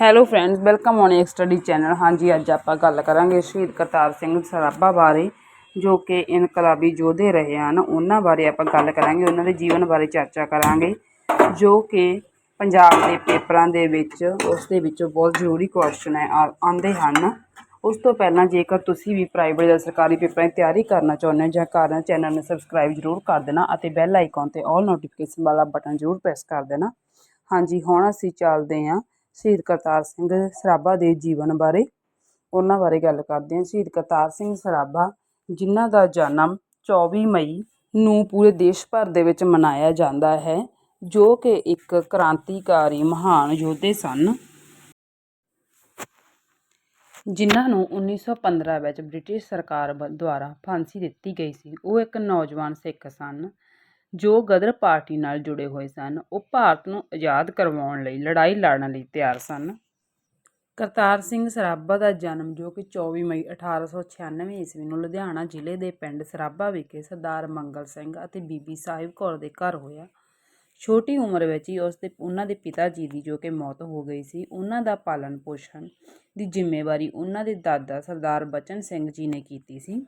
Hello friends welcome on ਇੱਕ study channel ਹਾਂਜੀ, ਅੱਜ ਆਪਾਂ ਗੱਲ ਕਰਾਂਗੇ ਸ਼ਹੀਦ ਕਰਤਾਰ ਸਿੰਘ ਸਰਾਭਾ ਬਾਰੇ, ਜੋ ਕਿ ਇਨਕਲਾਬੀ ਯੋਧੇ ਰਹੇ ਹਨ, ਉਹਨਾਂ ਬਾਰੇ ਆਪਾਂ ਗੱਲ ਕਰਾਂਗੇ, ਉਹਨਾਂ ਦੇ ਜੀਵਨ ਬਾਰੇ ਚਰਚਾ ਕਰਾਂਗੇ, ਜੋ ਕਿ ਪੰਜਾਬ ਦੇ ਪੇਪਰਾਂ ਦੇ ਵਿੱਚ, ਉਸ ਦੇ ਵਿੱਚੋਂ ਬਹੁਤ ਜ਼ਰੂਰੀ ਕੁਐਸਚਨ ਹੈ, ਆ- ਆਉਂਦੇ ਹਨ। ਉਸ ਤੋਂ ਪਹਿਲਾਂ ਜੇਕਰ ਤੁਸੀਂ ਵੀ ਪ੍ਰਾਈਵੇਟ ਜਾਂ ਸਰਕਾਰੀ ਪੇਪਰਾਂ ਦੀ ਤਿਆਰੀ ਕਰਨਾ ਚਾਹੁੰਦੇ ਹੋ ਜਾਂ ਕਰਨਾ ਚੈਨਲ ਨੂੰ ਸਬਸਕ੍ਰਾਈਬ ਜ਼ਰੂਰ ਕਰ ਦੇਣਾ ਅਤੇ ਬੈਲ ਆਈਕਨ ਤੇ ਆਲ ਨੋਟੀਫਿਕੇਸ਼ਨ ਵਾਲਾ ਬਟਨ ਜ਼ਰੂਰ ਪ੍ਰੈਸ ਕਰ ਦੇਣਾ। ਹਾਂਜੀ, ਹੁਣ ਅਸੀਂ ਚੱਲਦੇ ਹਾਂ। ਸ਼ਹੀਦ ਕਰਤਾਰ ਸਿੰਘ ਸਰਾਭਾ ਦੇ ਜੀਵਨ ਬਾਰੇ ਉਹਨਾਂ ਬਾਰੇ ਗੱਲ ਕਰਦੇ ਹਾਂ। ਸ਼ਹੀਦ ਕਰਤਾਰ ਸਿੰਘ ਸਰਾਭਾ, ਜਿਨ੍ਹਾਂ ਦਾ ਜਨਮ 24 ਮਈ ਨੂੰ ਪੂਰੇ ਦੇਸ਼ ਭਰ ਦੇ ਵਿੱਚ ਮਨਾਇਆ ਜਾਂਦਾ ਹੈ, ਜੋ ਕਿ ਇੱਕ ਕ੍ਰਾਂਤੀਕਾਰੀ ਮਹਾਨ ਯੋਧੇ ਸਨ। ਜਿਨ੍ਹਾਂ ਨੂੰ 1915 ਵਿੱਚ ਬ੍ਰਿਟਿਸ਼ ਸਰਕਾਰ ਦੁਆਰਾ ਫਾਂਸੀ ਦਿੱਤੀ ਗਈ ਸੀ। ਉਹ ਇੱਕ ਨੌਜਵਾਨ ਸਿੱਖ ਸਨ। ਜੋ ਗਦਰ ਪਾਰਟੀ ਨਾਲ ਜੁੜੇ ਹੋਏ ਸਨ, ਉਹ ਭਾਰਤ ਨੂੰ ਆਜ਼ਾਦ ਕਰਵਾਉਣ ਲਈ, ਲੜਾਈ ਲੜਨ ਲਈ ਤਿਆਰ ਸਨ। ਕਰਤਾਰ ਸਿੰਘ ਸਰਾਭਾ ਦਾ ਜਨਮ ਜੋ ਕਿ 24 ਮਈ 1896 ਈਸਵੀ ਨੂੰ ਲੁਧਿਆਣਾ ਜ਼ਿਲ੍ਹੇ ਦੇ ਪਿੰਡ ਸਰਾਭਾ ਵਿਖੇ ਸਰਦਾਰ ਮੰਗਲ ਸਿੰਘ ਅਤੇ ਬੀਬੀ ਸਾਹਿਬ ਕੌਰ ਦੇ ਘਰ ਹੋਇਆ। ਛੋਟੀ ਉਮਰ ਵਿੱਚ ਹੀ ਉਸ ਦੇ, ਉਹਨਾਂ ਦੇ ਪਿਤਾ ਜੀ ਦੀ ਜੋ ਕਿ ਮੌਤ ਹੋ ਗਈ ਸੀ, ਉਹਨਾਂ ਦਾ ਪਾਲਣ ਪੋਸ਼ਣ ਦੀ ਜ਼ਿੰਮੇਵਾਰੀ ਉਹਨਾਂ ਦੇ ਦਾਦਾ ਸਰਦਾਰ ਬਚਨ ਸਿੰਘ ਜੀ ਨੇ ਕੀਤੀ ਸੀ।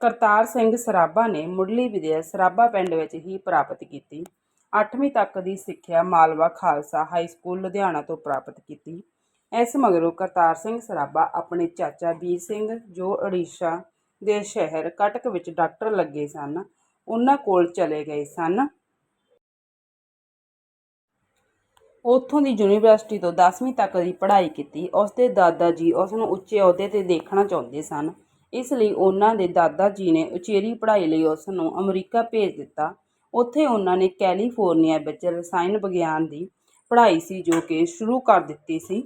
ਕਰਤਾਰ ਸਿੰਘ ਸਰਾਭਾ ਨੇ ਮੁੱਢਲੀ ਵਿਦਿਆ ਸਰਾਭਾ ਪਿੰਡ ਵਿੱਚ ਹੀ ਪ੍ਰਾਪਤ ਕੀਤੀ। 8ਵੀਂ ਤੱਕ ਦੀ ਸਿੱਖਿਆ ਮਾਲਵਾ ਖਾਲਸਾ ਹਾਈ ਸਕੂਲ ਲੁਧਿਆਣਾ ਤੋਂ ਪ੍ਰਾਪਤ ਕੀਤੀ। ਇਸ ਮਗਰੋਂ ਕਰਤਾਰ ਸਿੰਘ ਸਰਾਭਾ ਆਪਣੇ ਚਾਚਾ ਵੀਰ ਸਿੰਘ, ਜੋ ਉੜੀਸਾ ਦੇ ਸ਼ਹਿਰ ਕਟਕ ਵਿੱਚ ਡਾਕਟਰ ਲੱਗੇ ਸਨ, ਉਹਨਾਂ ਕੋਲ ਚਲੇ ਗਏ ਸਨ। ਉੱਥੋਂ ਦੀ ਯੂਨੀਵਰਸਿਟੀ ਤੋਂ 10ਵੀਂ ਤੱਕ ਦੀ ਪੜ੍ਹਾਈ ਕੀਤੀ। ਉਸ ਦੇ ਦਾਦਾ ਜੀ ਉਸ ਨੂੰ ਉੱਚੇ ਅਹੁਦੇ ਤੇ ਦੇਖਣਾ ਚਾਹੁੰਦੇ ਸਨ। ਇਸ ਲਈ ਉਹਨਾਂ ਦੇ ਦਾਦਾ ਜੀ ਨੇ ਉਚੇਰੀ ਪੜ੍ਹਾਈ ਲਈ ਉਸ ਨੂੰ ਅਮਰੀਕਾ ਭੇਜ ਦਿੱਤਾ। ਉੱਥੇ ਉਹਨਾਂ ਨੇ ਕੈਲੀਫੋਰਨੀਆ ਵਿੱਚ ਰਸਾਇਣ ਵਿਗਿਆਨ ਦੀ ਪੜ੍ਹਾਈ ਸੀ ਜੋ ਕਿ ਸ਼ੁਰੂ ਕਰ ਦਿੱਤੀ ਸੀ।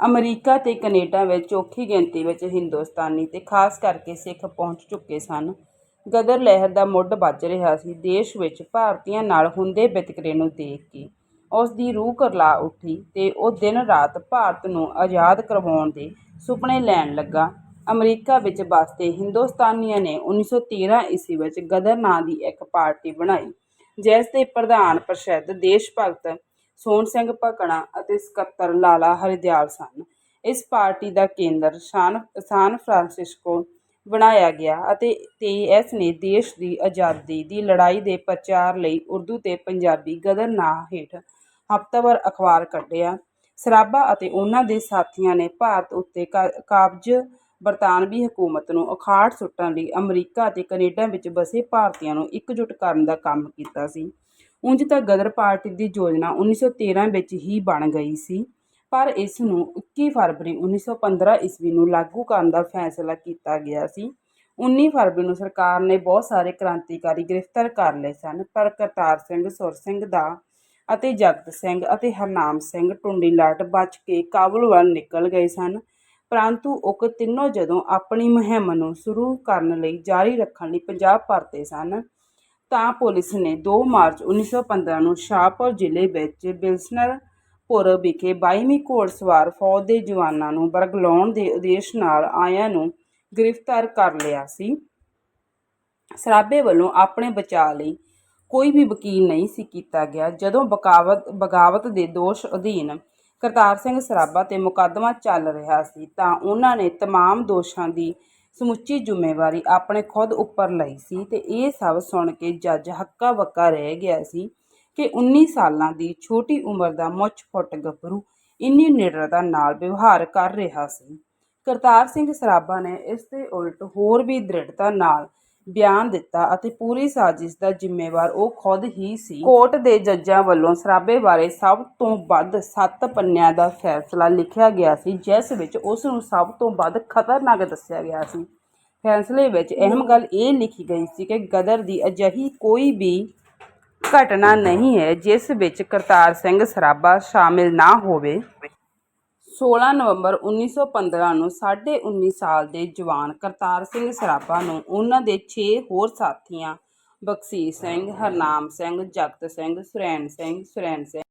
ਅਮਰੀਕਾ ਤੇ ਕੈਨੇਡਾ ਵਿੱਚ ਔਖੀ ਗਿਣਤੀ ਵਿੱਚ ਹਿੰਦੁਸਤਾਨੀ ਤੇ ਖਾਸ ਕਰਕੇ ਸਿੱਖ ਪਹੁੰਚ ਚੁੱਕੇ ਸਨ। ਗਦਰ ਲਹਿਰ ਦਾ ਮੁੱਢ ਵੱਜ ਰਿਹਾ ਸੀ। ਦੇਸ਼ ਵਿੱਚ ਭਾਰਤੀਆਂ ਨਾਲ ਹੁੰਦੇ ਵਿਤਕਰੇ ਨੂੰ ਦੇਖ ਕੇ ਉਸ ਦੀ ਰੂਹ ਕਰਲਾ ਉੱਠੀ ਅਤੇ ਉਹ ਦਿਨ ਰਾਤ ਭਾਰਤ ਨੂੰ ਆਜ਼ਾਦ ਕਰਵਾਉਣ ਦੇ ਸੁਪਨੇ ਲੈਣ ਲੱਗਾ। ਅਮਰੀਕਾ ਵਿੱਚ ਵਸਦੇ ਹਿੰਦੁਸਤਾਨੀਆਂ ਨੇ 1913 ਈਸਵੀ ਵਿੱਚ ਗਦਰ ਨਾਂ ਦੀ ਇੱਕ ਪਾਰਟੀ ਬਣਾਈ, ਜਿਸ ਦੇ ਪ੍ਰਧਾਨ ਪ੍ਰਸਿੱਧ ਦੇਸ਼ ਭਗਤ ਸੋਹਣ ਸਿੰਘ ਭਕਨਾ ਅਤੇ ਸਕੱਤਰ ਲਾਲਾ ਹਰਦਿਆਲ ਸਨ। ਇਸ ਪਾਰਟੀ ਦਾ ਕੇਂਦਰ ਸਾਨ ਸਾਨ ਫਰਾਂਸਿਸਕੋ ਬਣਾਇਆ ਗਿਆ ਅਤੇ ਤੇ ਇਸ ਨੇ ਦੇਸ਼ ਦੀ ਆਜ਼ਾਦੀ ਦੀ ਲੜਾਈ ਦੇ ਪ੍ਰਚਾਰ ਲਈ ਉਰਦੂ ਤੇ ਪੰਜਾਬੀ ਗਦਰ ਨਾਂ ਹੇਠ ਹਫ਼ਤਾਵਾਰ ਅਖਬਾਰ ਕੱਢਿਆ। ਸਰਾਭਾ ਅਤੇ ਉਹਨਾਂ ਦੇ ਸਾਥੀਆਂ ਨੇ ਭਾਰਤ ਉੱਤੇ ਕਾ- ਕਾਬਜ਼ ਬਰਤਾਨਵੀ ਹਕੂਮਤ ਨੂੰ ਅਖਾੜ ਸੁੱਟਣ ਲਈ ਅਮਰੀਕਾ ਅਤੇ ਕੈਨੇਡਾ ਵਿੱਚ ਵਸੇ ਭਾਰਤੀਆਂ ਨੂੰ ਇਕਜੁੱਟ ਕਰਨ ਦਾ ਕੰਮ ਕੀਤਾ ਸੀ। ਉਂਝ ਤਾਂ ਗਦਰ ਪਾਰਟੀ ਦੀ ਯੋਜਨਾ 1913 ਵਿੱਚ ਹੀ ਬਣ ਗਈ ਸੀ, ਪਰ ਇਸ ਨੂੰ 21 ਫਰਵਰੀ 1915 ਈਸਵੀ ਨੂੰ ਲਾਗੂ ਕਰਨ ਦਾ ਫੈਸਲਾ ਕੀਤਾ ਗਿਆ ਸੀ। 19 ਫਰਵਰੀ ਨੂੰ ਸਰਕਾਰ ਨੇ ਬਹੁਤ ਸਾਰੇ ਕ੍ਰਾਂਤੀਕਾਰੀ ਗ੍ਰਿਫਤਾਰ ਕਰ ਲਏ ਸਨ, ਪਰ ਕਰਤਾਰ ਸਿੰਘ ਸੁਰ ਸਿੰਘ ਦਾ ਅਤੇ ਜਗਤ ਸਿੰਘ ਅਤੇ ਹਰਨਾਮ ਸਿੰਘ ਟੁੰਡੀਲਾਟ ਬਚ ਕੇ ਕਾਬਲ ਵੱਲ ਨਿਕਲ ਗਏ ਸਨ। ਪਰੰਤੂ ਉਹ ਤਿੰਨੋਂ ਜਦੋਂ ਆਪਣੀ ਮੁਹਿੰਮ ਨੂੰ ਸ਼ੁਰੂ ਕਰਨ ਲਈ ਜਾਰੀ ਰੱਖਣ ਲਈ ਪੰਜਾਬ ਪਰਤੇ ਸਨ, ਤਾਂ ਪੁਲਿਸ ਨੇ 2 ਮਾਰਚ 1915 ਨੂੰ ਸ਼ਾਹਪੁਰ ਜ਼ਿਲ੍ਹੇ ਵਿੱਚ ਬਿਲਸਨਰਪੁਰ ਵਿਖੇ 22ਵੀਂ ਘੋੜਸਵਾਰ ਫੌਜ ਦੇ ਜਵਾਨਾਂ ਨੂੰ ਬਰਗਲਾਉਣ ਦੇ ਉਦੇਸ਼ ਨਾਲ ਆਇਆਂ ਨੂੰ ਗ੍ਰਿਫਤਾਰ ਕਰ ਲਿਆ ਸੀ। ਸਰਾਭੇ ਵੱਲੋਂ ਆਪਣੇ ਬਚਾਅ ਲਈ ਕੋਈ ਵੀ ਵਕੀਲ ਨਹੀਂ ਸੀ ਕੀਤਾ ਗਿਆ ਜਦੋਂ ਬਗਾਵਤ ਬਗਾਵਤ ਦੇ ਦੋਸ਼ ਅਧੀਨ ਕਰਤਾਰ ਸਿੰਘ ਸਰਾਭਾ ਤੇ ਮੁਕੱਦਮਾ ਚੱਲ ਰਿਹਾ ਸੀ ਤਾਂ ਉਹਨਾਂ ਨੇ तमाम ਦੋਸ਼ਾਂ ਦੀ ਸਮੁੱਚੀ ਜ਼ਿੰਮੇਵਾਰੀ ਆਪਣੇ ਖੁਦ ਉੱਪਰ ਲਈ ਸੀ ਤੇ ਇਹ ਸਭ ਸੁਣ ਕੇ ਜੱਜ ਹੱਕਾ ਬੱਕਾ ਰਹਿ ਗਿਆ ਸੀ ਕਿ 19 ਸਾਲਾਂ ਦੀ ਛੋਟੀ ਉਮਰ ਦਾ ਮੁੱਛ ਫੁੱਟ ਗੱਭਰੂ ਇੰਨੀ ਨਿਡਰਤਾ ਨਾਲ ਵਿਵਹਾਰ ਕਰ ਰਿਹਾ ਸੀ ਕਰਤਾਰ ਸਿੰਘ ਸਰਾਭਾ ਨੇ ਇਸ ਦੇ ਉਲਟ ਹੋਰ ਵੀ ਦ੍ਰਿੜਤਾ ਨਾਲ ਬਿਆਨ ਦਿੱਤਾ ਅਤੇ ਪੂਰੀ ਸਾਜ਼ਿਸ਼ ਦਾ ਜ਼ਿੰਮੇਵਾਰ ਉਹ ਖੁਦ ਹੀ ਸੀ। ਕੋਰਟ ਦੇ ਜੱਜਾਂ ਵੱਲੋਂ ਸਰਾਭੇ ਬਾਰੇ ਸਭ ਤੋਂ ਵੱਧ ਸੱਤ ਪੰਨਿਆਂ ਦਾ ਫੈਸਲਾ ਲਿਖਿਆ ਗਿਆ ਸੀ, ਜਿਸ ਵਿੱਚ ਉਸ ਨੂੰ ਸਭ ਤੋਂ ਵੱਧ ਖਤਰਨਾਕ ਦੱਸਿਆ ਗਿਆ ਸੀ। ਫੈਸਲੇ ਵਿੱਚ ਅਹਿਮ ਗੱਲ ਇਹ ਲਿਖੀ ਗਈ ਸੀ ਕਿ ਗਦਰ ਦੀ ਅਜਿਹੀ ਕੋਈ ਵੀ ਘਟਨਾ ਨਹੀਂ ਹੈ ਜਿਸ ਵਿੱਚ ਕਰਤਾਰ ਸਿੰਘ ਸਰਾਭਾ ਸ਼ਾਮਿਲ ਨਾ ਹੋਵੇ। 16 ਨਵੰਬਰ 1915 ਨੂੰ 19.5 ਸਾਲ ਦੇ ਜਵਾਨ ਕਰਤਾਰ ਸਿੰਘ ਸਰਾਭਾ ਨੂੰ ਉਹਨਾਂ ਦੇ 6 ਹੋਰ ਸਾਥੀਆਂ, ਬਖਸ਼ੀਸ਼ ਸਿੰਘ, ਹਰਨਾਮ ਸਿੰਘ, ਜਗਤ ਸਿੰਘ ਸੁਰੈਣ ਸਿੰਘ ਸੁਰੈਣ ਸਿੰਘ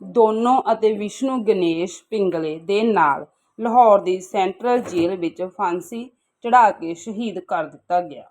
ਦੋਨੋਂ ਅਤੇ ਵਿਸ਼ਨੂੰ ਗਣੇਸ਼ ਪਿੰਗਲੇ ਦੇ ਨਾਲ ਲਾਹੌਰ ਦੀ ਸੈਂਟਰਲ ਜੇਲ੍ਹ ਵਿੱਚ ਫਾਂਸੀ ਚੜ੍ਹਾ ਕੇ ਸ਼ਹੀਦ ਕਰ ਦਿੱਤਾ ਗਿਆ।